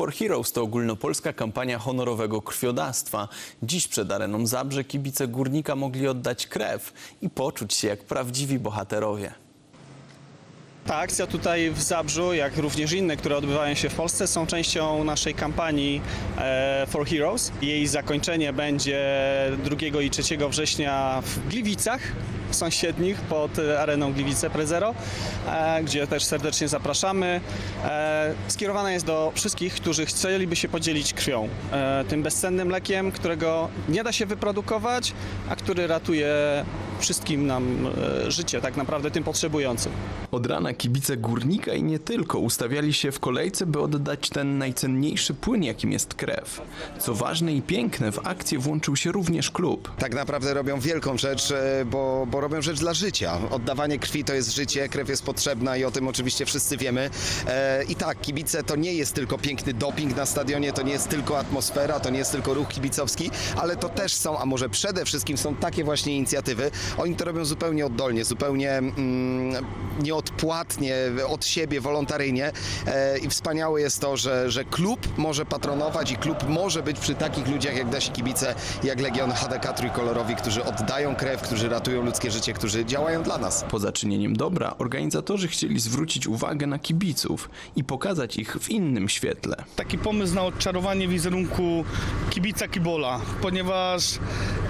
for Heroes to ogólnopolska kampania honorowego krwiodawstwa. Dziś przed areną Zabrze kibice Górnika mogli oddać krew i poczuć się jak prawdziwi bohaterowie. Ta akcja tutaj w Zabrzu, jak również inne, które odbywają się w Polsce, są częścią naszej kampanii e, For Heroes. Jej zakończenie będzie 2 i 3 września w Gliwicach sąsiednich pod areną Gliwice Prezero, e, gdzie też serdecznie zapraszamy. E, skierowana jest do wszystkich, którzy chcieliby się podzielić krwią. Tym bezcennym lekiem, którego nie da się wyprodukować, a który ratuje wszystkim nam e, życie, tak naprawdę tym potrzebującym. Od rana kibice Górnika i nie tylko ustawiali się w kolejce, by oddać ten najcenniejszy płyn, jakim jest krew. Co ważne i piękne, w akcję włączył się również klub. tak naprawdę robią wielką rzecz, e, bo, bo robią rzecz dla życia. Oddawanie krwi to jest życie, krew jest potrzebna i o tym oczywiście wszyscy wiemy. E, I tak, kibice to nie jest tylko piękny doping na stadionie, to nie jest tylko atmosfera, to nie jest tylko ruch kibicowski, ale to też są, a może przede wszystkim są takie właśnie inicjatywy. Oni to robią zupełnie oddolnie, zupełnie mm, nieodpłatnie, od siebie, wolontaryjnie e, i wspaniałe jest to, że, że klub może patronować i klub może być przy takich ludziach jak nasi kibice, jak Legion HDK Trójkolorowi, którzy oddają krew, którzy ratują ludzkie życie, którzy działają dla nas. Poza czynieniem dobra, organizatorzy chcieli zwrócić uwagę na kibiców i pokazać ich w innym świetle. taki pomysł na odczarowanie wizerunku kibica Kibola, ponieważ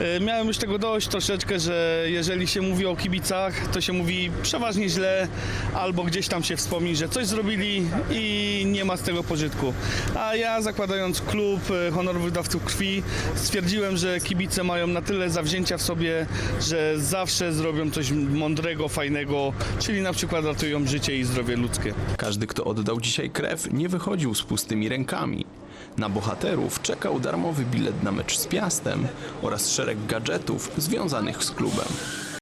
e, miałem już tego dość troszeczkę, że jeżeli się mówi o kibicach, to się mówi przeważnie źle, albo gdzieś tam się wspomni, że coś zrobili i nie ma z tego pożytku. A ja zakładając klub e, honorowych dawców krwi, stwierdziłem, że kibice mają na tyle zawzięcia w sobie, że zawsze zrobią coś mądrego, fajnego, czyli na przykład ratują życie i zdrowie ludzkie. Każdy, kto oddał dzisiaj krew, nie wychodził z pustymi rękami. Na bohaterów czekał darmowy bilet na mecz z Piastem oraz szereg gadżetów związanych z klubem.